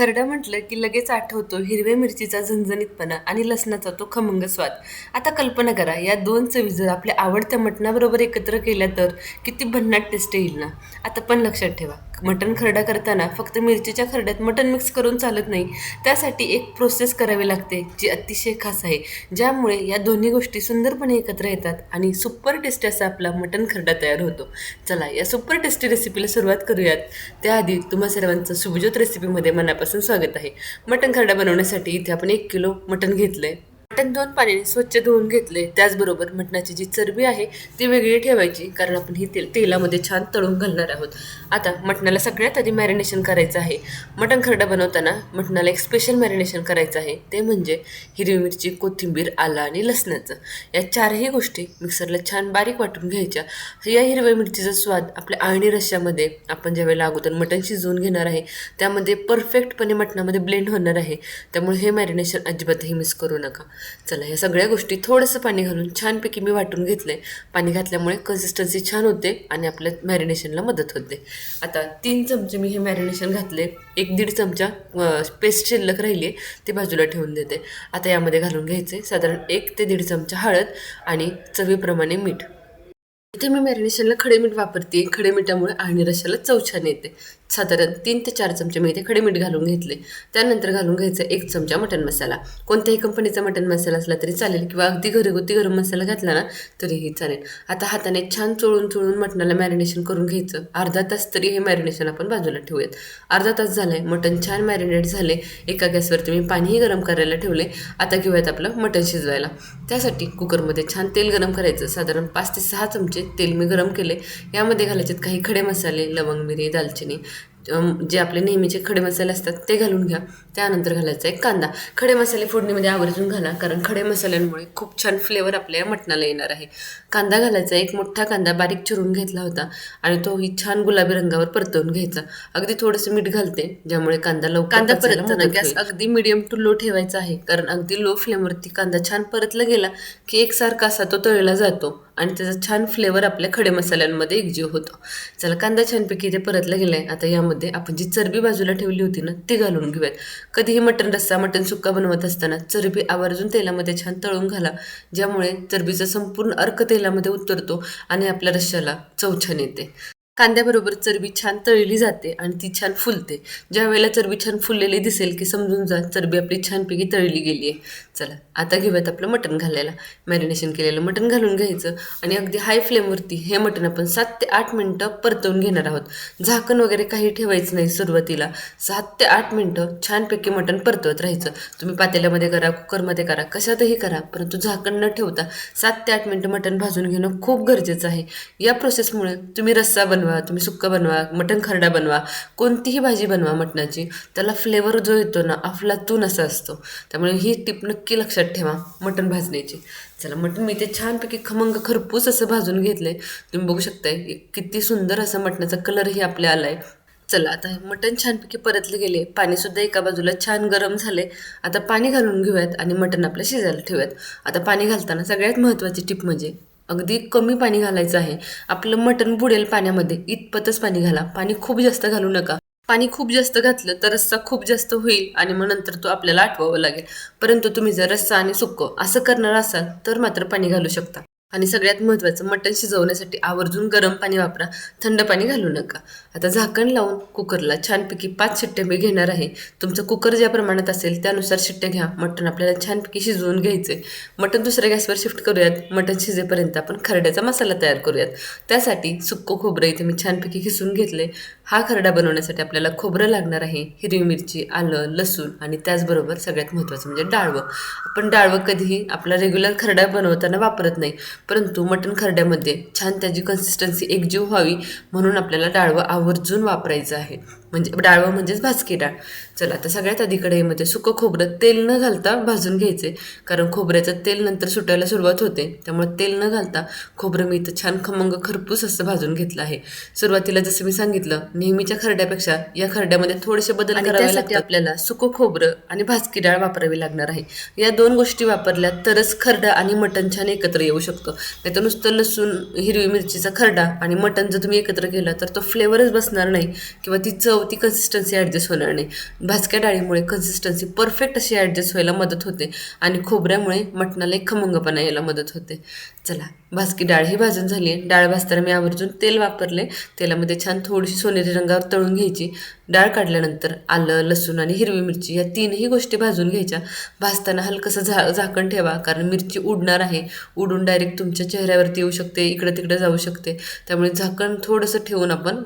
खरडा म्हटलं की लगेच आठवतो हिरव्या मिरचीचा झणझणीतपणा आणि लसणाचा तो खमंग स्वाद. आता कल्पना करा या दोन चवी जर आपल्या आवडत्या मटणाबरोबर एकत्र केल्या तर किती भन्नाट टेस्ट येईल ना? आता पण लक्षात ठेवा मटण खरडा करताना फक्त मिरचीच्या खरड्यात मटण मिक्स करून चालत नाही. त्यासाठी एक प्रोसेस करावी लागते जी अतिशय खास आहे ज्यामुळे या दोन्ही गोष्टी सुंदरपणे एकत्र येतात आणि सुपर टेस्टी असा आपला मटण खरडा तयार होतो. चला या सुपर टेस्टी रेसिपीला सुरुवात करूयात. त्याआधी तुम्हा सर्वांचं शुभज्योत रेसिपीमध्ये मनापासून स्वागत आहे. मटण खरडा बनवण्यासाठी इथे आपण एक किलो मटण घेतलंय. मटण दोन पाण्याने स्वच्छ धुवून घेतले त्याचबरोबर मटणाची जी चरबी आहे ती वेगळी ठेवायची कारण आपण ही तेल तेलामध्ये छान तळून घालणार आहोत. आता मटणाला सगळ्यात आधी मॅरिनेशन करायचं आहे. मटण खरडा बनवताना मटणाला एक स्पेशल मॅरिनेशन करायचं आहे. ते म्हणजे हिरवी मिरची कोथिंबीर आलं आणि लसणाचं. या चारही गोष्टी मिक्सरला छान बारीक वाटून घ्यायच्या. या हिरव्या मिरचीचा स्वाद आपल्या आळणी रश्श्यामध्ये आपण ज्यावेळेला अगोदर मटण शिजवून घेणार आहे त्यामध्ये परफेक्टपणे मटणामध्ये ब्लेंड होणार आहे. त्यामुळे हे मॅरिनेशन अजिबातही मिस करू नका. चला या सगळ्या गोष्टी थोडंसं पाणी घालून छानपैकी मी वाटून घेतलं आहे पाणी घातल्यामुळे कन्सिस्टन्सी छान होते आणि आपल्या मॅरिनेशनला मदत होते. आता तीन चमचे मी हे मॅरिनेशन घातले. एक दीड चमचा पेस्ट शिल्लक राहिली आहे ती बाजूला ठेवून देते. आता यामध्ये घालून घ्यायचे साधारण एक ते दीड चमचा हळद आणि चवीप्रमाणे मीठ. इथे मी मॅरिनेशनला खडे मीठ वापरते खडे मिठामुळे आणि रशाला चव छान येते. साधारण तीन ते चार चमचे मी इथे खडे मीठ घालून घेतले. त्यानंतर घालून घ्यायचं एक चमचा मटन मसाला. कोणत्याही कंपनीचा मटन मसाला असला तरी चालेल किंवा अगदी घरगुती गरम मसाला घातला ना तरीही चालेल. आता हाताने छान चोळून चोळून मटणाला मॅरिनेशन करून घ्यायचं. अर्धा तास तरी हे मॅरिनेशन आपण बाजूला ठेवूयात. अर्धा तास झालाय मटन छान मॅरिनेट झाले एका गॅसवरती मी पाणीही गरम करायला ठेवले आता घेऊयात आपलं मटण शिजवायला. त्यासाठी कुकरमध्ये छान तेल गरम करायचं. साधारण पाच ते सहा चमचे तेल मी गरम केले यामध्ये घालायचे काही खडे मसाले लवंग मिरी दालचिनी. जे आपले नेहमीचे खडे मसाले असतात ते घालून घ्या. त्यानंतर घालायचा एक कांदा. खडे मसाले फोडणीमध्ये आवर्जून घाला कारण खडे मसाल्यांमुळे खूप छान फ्लेवर आपल्या मटणाला येणार आहे. कांदा घालायचा एक मोठा कांदा बारीक चिरून घेतला होता आणि तोही छान गुलाबी रंगावर परतवून घ्यायचा. अगदी थोडंसं मीठ घालते ज्यामुळे कांदा लवकर कांदा परतताना गॅस अगदी मिडियम टू लो ठेवायचा आहे कारण अगदी लो फ्लेमवरती कांदा छान परतला गेला की एकसारखा असा तो तळला जातो. आणि त्याचा छान फ्लेवर आपल्या खडे मसाल्यांमध्ये एकजीव होतो. चला कांदा छानपैकी इथे परतला आहे आता यामध्ये आपण जी चरबी बाजूला ठेवली होती ना ती घालून घेऊयात. कधीही मटण रस्सा मटण सुक्का बनवत असताना चरबी आवर्जून तेलामध्ये छान तळून घाला ज्यामुळे चरबीचा संपूर्ण अर्क तेलामध्ये उतरतो आणि आपल्या रश्श्याला चव छान येते. कांद्याबरोबर चरबी छान तळली जाते आणि ती छान फुलते. ज्या वेळेला चरबी छान फुललेली दिसेल की समजून जा चरबी आपली छानपैकी तळली गेली आहे. चला आता घेऊयात आपलं मटण घालायला. मॅरिनेशन केलेलं मटण घालून घ्यायचं आणि अगदी हाय फ्लेमवरती हे मटण आपण सात ते आठ मिनटं परतवून घेणार आहोत. झाकण वगैरे काही ठेवायचं नाही सुरुवातीला. सात ते आठ मिनटं छानपैकी मटण परतवत राहायचं. तुम्ही पातेल्यामध्ये करा कुकरमध्ये करा कशातही करा परंतु झाकण न ठेवता सात ते आठ मिनटं मटण भाजून घेणं खूप गरजेचं आहे. या प्रोसेसमुळे तुम्ही रस्सा बनवा. तुम्ही सुक्कं बनवा मटण खरडा बनवा कोणतीही भाजी बनवा मटणाची त्याला फ्लेवर जो येतो ना अफलातून असा असतो. त्यामुळे ही टिप नक्की लक्षात ठेवा मटण भाजण्याची. चला मटण मी ते छानपैकी खमंग खरपूस असं भाजून घेतलंय. तुम्ही बघू शकताय किती सुंदर असा मटणाचा कलरही आपल्या आलाय. चला आता मटण छानपैकी परतले गेले. पाणीसुद्धा एका बाजूला छान गरम झाले आता पाणी घालून घेऊयात आणि मटण आपलं शिजायला ठेवूयात. आता पाणी घालताना सगळ्यात महत्त्वाची टिप म्हणजे अगदी कमी पाणी घालायचं आहे. आपलं मटण बुडेल पाण्यामध्ये इतपतच पाणी घाला. पाणी खूप जास्त घालू नका. पाणी खूप जास्त घातलं तर रस्सा खूप जास्त होईल आणि मग नंतर तो आपल्याला आठवावं लागेल. परंतु तुम्ही जर रस्सा आणि सुक्क असं करणार असाल तर मात्र पाणी घालू शकता. आणि सगळ्यात महत्त्वाचं मटण शिजवण्यासाठी आवर्जून गरम पाणी वापरा थंड पाणी घालू नका. आता झाकण लावून कुकरला छानपैकी पाच शिट्ट्या मी घेणार आहे. तुमचं कुकर ज्या प्रमाणात असेल त्यानुसार शिट्ट्या घ्या. मटण आपल्याला छानपैकी शिजवून घ्यायचं आहे मटण दुसऱ्या गॅसवर शिफ्ट करूयात. मटण शिजेपर्यंत आपण खरड्याचा मसाला तयार करूयात. त्यासाठी सुक्को खोबरं इथे मी छानपैकी खिसून घेतले हा खरडा बनवण्यासाठी आपल्याला खोबरं लागणार आहे हिरवी मिरची आलं लसूण आणि त्याचबरोबर सगळ्यात महत्त्वाचं म्हणजे डाळवं. आपण डाळवं कधीही आपला रेग्युलर खरडा बनवताना वापरत नाही. परंतु मटण खरड्यामध्ये छान त्याची कन्सिस्टन्सी एकजीव व्हावी म्हणून आपल्याला डाळवं आवर्जून वापरायचं आहे. म्हणजे डाळवं म्हणजेच भाजकी डाळ चला आता सगळ्यात आधी कढईमध्ये सुकं खोबरं तेल न घालता भाजून घ्यायचे. कारण खोबऱ्याचं तेल नंतर सुटायला सुरुवात होते. त्यामुळे तेल न घालता खोबरं मी इथं छान खमंग खरपूस असं भाजून घेतलं आहे. सुरुवातीला जसं मी सांगितलं नेहमीच्या खरड्यापेक्षा या खरड्यामध्ये थोडेसे बदल करावे लागतात. आपल्याला सुकं खोबरं आणि भाजकी डाळ वापरावी लागणार आहे. या दोन गोष्टी वापरल्या तरच खरडा आणि मटण छान एकत्र येऊ शकतो. नाही तर नुसतं लसूण हिरवी मिरचीचा खरडा आणि मटण जर तुम्ही एकत्र केलं तर तो फ्लेवरच बसणार नाही. किंवा ती चव चवती कन्सिस्टन्सी ॲडजस्ट होणार नाही. भाजक्या डाळीमुळे कन्सिस्टन्सी परफेक्ट अशी ॲडजस्ट व्हायला मदत होते आणि खोबऱ्यामुळे मटणाला एक खमंगपणा यायला मदत होते. चला भाजकी डाळ ही भाजून झाली आहे डाळ भाजताना मी आवर्जून तेल वापरले तेलामध्ये छान थोडीशी सोनेरी रंगावर तळून घ्यायची. डाळ काढल्यानंतर आलं लसूण आणि हिरवी मिरची या तीनही गोष्टी भाजून घ्यायच्या. भाजताना हलकंसं झा झाकण ठेवा कारण मिरची उडणार आहे. उडून डायरेक्ट तुमच्या चेहऱ्यावरती येऊ शकते इकडं तिकडं जाऊ शकते. त्यामुळे झाकण थोडंसं ठेवून आपण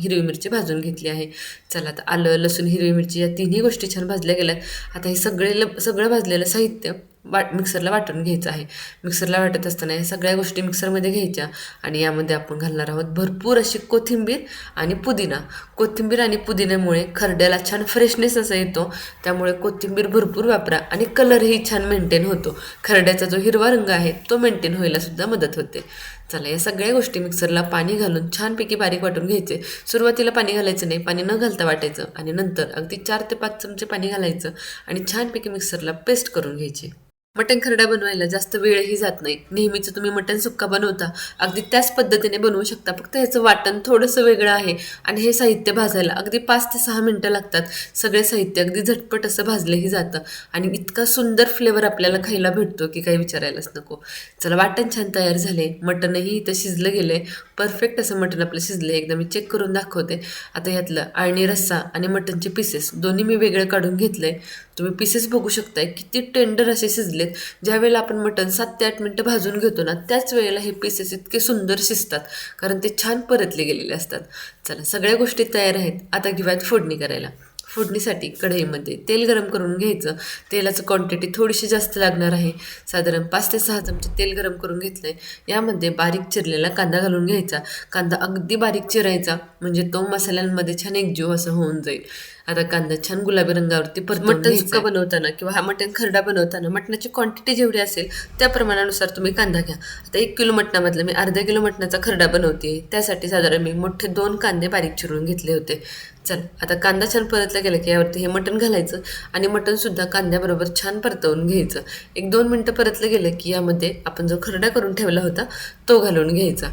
हिरवी मिरची भाजून घेतली आहे. चला आता आलं लसूण हिरवी मिरची या तिन्ही गोष्टी छान भाजल्या गेल्या आता हे सगळे ल- सगळं भाजलेलं साहित्य वाट मिक्सरला वाटून घ्यायचं आहे. मिक्सरला वाटत असताना या सगळ्या गोष्टी मिक्सरमध्ये घ्यायच्या आणि यामध्ये आपण घालणार आहोत भरपूर अशी कोथिंबीर आणि पुदिना. कोथिंबीर आणि पुदिन्यामुळे खरड्याला छान फ्रेशनेस असा येतो. त्यामुळे कोथिंबीर भरपूर वापरा आणि कलरही छान मेंटेन होतो. खरड्याचा जो हिरवा रंग आहे तो मेंटेन व्हायला सुद्धा मदत होते. चला या सगळ्या गोष्टी मिक्सरला पाणी घालून छानपैकी बारीक वाटून घ्यायचे. सुरुवातीला पाणी घालायचं नाही पाणी न घालता वाटायचं आणि नंतर अगदी चार ते पाच चमचे पाणी घालायचं आणि छानपैकी मिक्सरला पेस्ट करून घ्यायची. मटण खरडा बनवायला जास्त वेळही जात नाही. नेहमीचं तुम्ही मटण सुक्का बनवता. अगदी त्याच पद्धतीने बनवू शकता. फक्त ह्याचं वाटण थोडंसं वेगळं आहे. आणि हे साहित्य भाजायला अगदी पाच ते सहा मिनटं लागतात. सगळे साहित्य अगदी झटपट असं भाजलंही जातं. आणि इतका सुंदर फ्लेवर आपल्याला खायला भेटतो की काही विचारायलाच नको. चला वाटण छान तयार झाले. मटणही इथं शिजलं गेलं आहे परफेक्ट असं मटण आपलं शिजलं आहे एकदा मी चेक करून दाखवते. आता यातलं आळणी रस्सा आणि मटणचे पीसेस दोन्ही मी वेगळं काढून घेतलं आहे तुम्ही पीसेस बघू शकताय. किती टेंडर असे शिजलेत. ज्यावेळेला आपण मटण सात ते आठ मिनटं भाजून घेतो ना त्याच वेळेला हे पीसेस इतके सुंदर शिजतात. कारण ते छान परतले गेलेले असतात. चला सगळ्या गोष्टी तयार आहेत. आता घेऊयात फोडणी करायला. फोडणीसाठी कढईमध्ये तेल गरम करून घ्यायचं. तेलाचं क्वांटिटी थोडीशी जास्त लागणार आहे. साधारण पाच ते सहा चमचे तेल गरम करून घेतलंय. यामध्ये बारीक चिरलेला कांदा घालून घ्यायचा. कांदा अगदी बारीक चिरायचा. म्हणजे तो मसाल्यांमध्ये छान एकजीव असं होऊन जाईल. आता कांदा छान गुलाबी रंगावरती परत मटण सुक्का बनवताना किंवा हा मटण खरडा बनवताना मटणाची क्वांटिटी जेवढी असेल त्या प्रमाणानुसार तुम्ही कांदा घ्या. आता एक किलो मटणामधलं मी अर्धा किलो मटणाचा खरडा बनवते. त्यासाठी साधारण मी मोठे दोन कांदे बारीक चिरून घेतले होते. चल आता कांदा छान परतला गेला की यावरती हे मटण घालायचं आणि मटणसुद्धा कांद्याबरोबर छान परतवून घ्यायचं. एक दोन मिनटं परतलं गेलं की यामध्ये आपण जो खरडा करून ठेवला होता तो घालून घ्यायचा.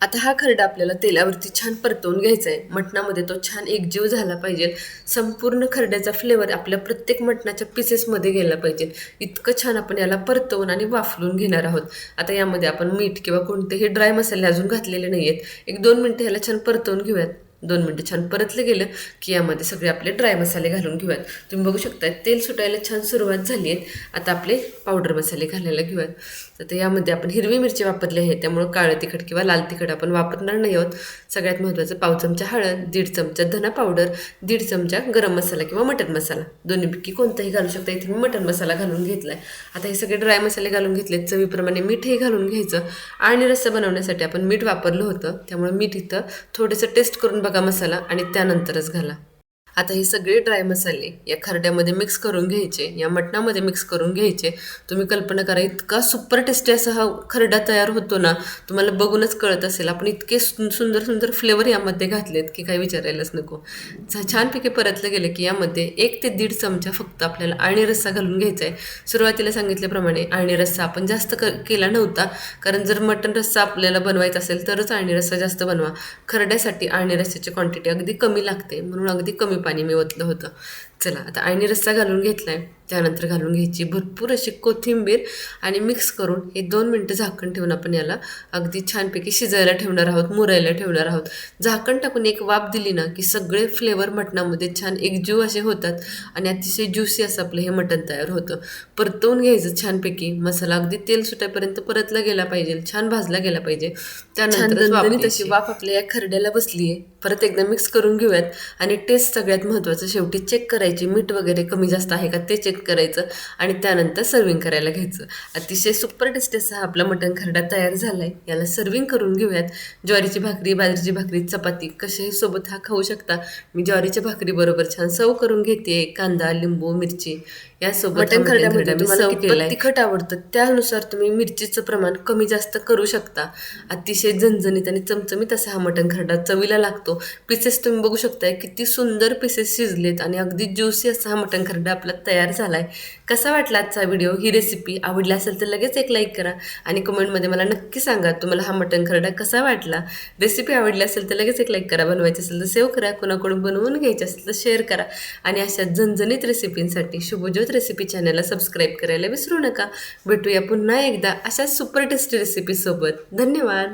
आता हा खरडा आपल्याला तेलावरती छान परतवून घ्यायचा आहे. मटणामध्ये तो छान एकजीव झाला पाहिजे. संपूर्ण खरड्याचा फ्लेवर आपल्या प्रत्येक मटणाच्या पीसेसमध्ये गेला पाहिजे. इतकं छान आपण याला परतवून आणि वाफलून घेणार आहोत. आता यामध्ये आपण मीठ किंवा कोणतेही ड्राय मसाले अजून घातलेले नाही आहेत एक दोन मिनटं ह्याला छान परतवून घेऊयात. दोन मिनटं छान परतलं गेलं की यामध्ये सगळे आपले ड्राय मसाले घालून घेऊयात. तुम्ही बघू शकता तेल सुटायला छान सुरुवात झाली आहे. आता आपले पावडर मसाले घालायला घेऊयात. तर ते यामध्ये आपण हिरवी मिरची वापरली आहे. त्यामुळं काळं तिखट किंवा लाल तिखट आपण वापरणार नाही आहोत. सगळ्यात महत्त्वाचं पाव चमचा हळद दीड चमचा धना पावडर दीड चमचा गरम मसाला किंवा मटन मसाला. दोन्हीपैकी कोणताही घालू शकता. इथे मी मटन मसाला घालून घेतला आहे आता हे सगळे ड्राय मसाले घालून घेतले चवीप्रमाणे मीठही घालून घ्यायचं आणि रस्सा बनवण्यासाठी आपण मीठ वापरलं होतं. त्यामुळे मीठ इथं थोडंसं टेस्ट करून बघा मसाला आणि त्यानंतरच घाला. आता हे सगळे ड्राय मसाले या खरड्यामध्ये मिक्स करून घ्यायचे या मटणामध्ये मिक्स करून घ्यायचे. तुम्ही कल्पना करा इतका सुपर टेस्टी असा हा खरडा तयार होतो ना तुम्हाला बघूनच कळत असेल. आपण इतके सु- सुंदर सुंदर फ्लेवर यामध्ये घातलेत की काही विचारायलाच नको. छानपैकी परतलं गेलं की यामध्ये एक ते दीड चमचा फक्त आपल्याला आळणी रस्सा घालून घ्यायचा आहे सुरुवातीला सांगितल्याप्रमाणे आणि रस्सा आपण जास्त क केला नव्हता कारण जर मटण रस्सा आपल्याला बनवायचा असेल तरच आणि रस्सा जास्त बनवा. खरड्यासाठी आणि रस्स्याची क्वांटिटी अगदी कमी लागते म्हणून अगदी कमी पाणी मी ओतलं होतं चला आता आळणी रस्सा घालून घेतलाय. त्यानंतर घालून घ्यायची भरपूर अशी कोथिंबीर आणि मिक्स करून हे दोन मिनटं झाकण ठेवून आपण याला अगदी छानपैकी शिजायला ठेवणार आहोत मुरायला ठेवणार आहोत. झाकण टाकून एक वाफ दिली ना की सगळे फ्लेवर मटणामध्ये छान एकजीव असे होतात आणि अतिशय ज्युसी असं आपलं हे मटण तयार होतं. परतवून घ्यायचं छानपैकी. मसाला अगदी तेल सुटायपर्यंत परतला गेला पाहिजे छान भाजला गेला पाहिजे. त्यानंतर तशी वाफ आपल्या या खरड्याला बसली आहे परत एकदा मिक्स करून घेऊयात आणि टेस्ट सगळ्यात महत्त्वाचं शेवटी चेक करायची. मीठ वगैरे कमी जास्त आहे का ते चेक करायचं आणि त्यानंतर सर्विंग करायला घ्यायचं. अतिशय सुपर टेस्ट असा हा आपला मटण खरडा तयार झाला आहे याला सर्विंग करून घेऊयात. ज्वारीची भाकरी बाजरीची भाकरी चपाती कशाही सोबत हा खाऊ शकता. मी ज्वारीच्या भाकरी बरोबर छान सर्व करून घेते. कांदा लिंबू मिरची. यासोबत मटण खरड्यामध्ये तुम्हाला कितपत तिखट आवडतं. त्यानुसार तुम्ही मिरचीचं प्रमाण कमी जास्त करू शकता. अतिशय झणझणीत आणि चमचमीत असा हा मटण खरडा चवीला लागतो. पीसेस तुम्ही बघू शकताय किती सुंदर पीसेस शिजलेत आणि अगदी ज्युसी असा हा मटण खरडा आपला तयार झालाय. कसा वाटला आजचा व्हिडिओ ही रेसिपी आवडली असेल तर लगेच एक लाईक करा आणि कमेंटमध्ये मला नक्की सांगा तुम्हाला हा मटण खरडा कसा वाटला? रेसिपी आवडली असेल तर लगेच एक लाईक करा. बनवायची असेल तर सेव्ह करा. कोणाकडून बनवून घ्यायची असेल तर शेअर करा. आणि अशा झणझणीत रेसिपींसाठी शुभज्योत रेसिपी चॅनलला सबस्क्राईब करायला विसरू नका. भेटूया पुन्हा एकदा अशा सुपर टेस्टी रेसिपीसोबत धन्यवाद.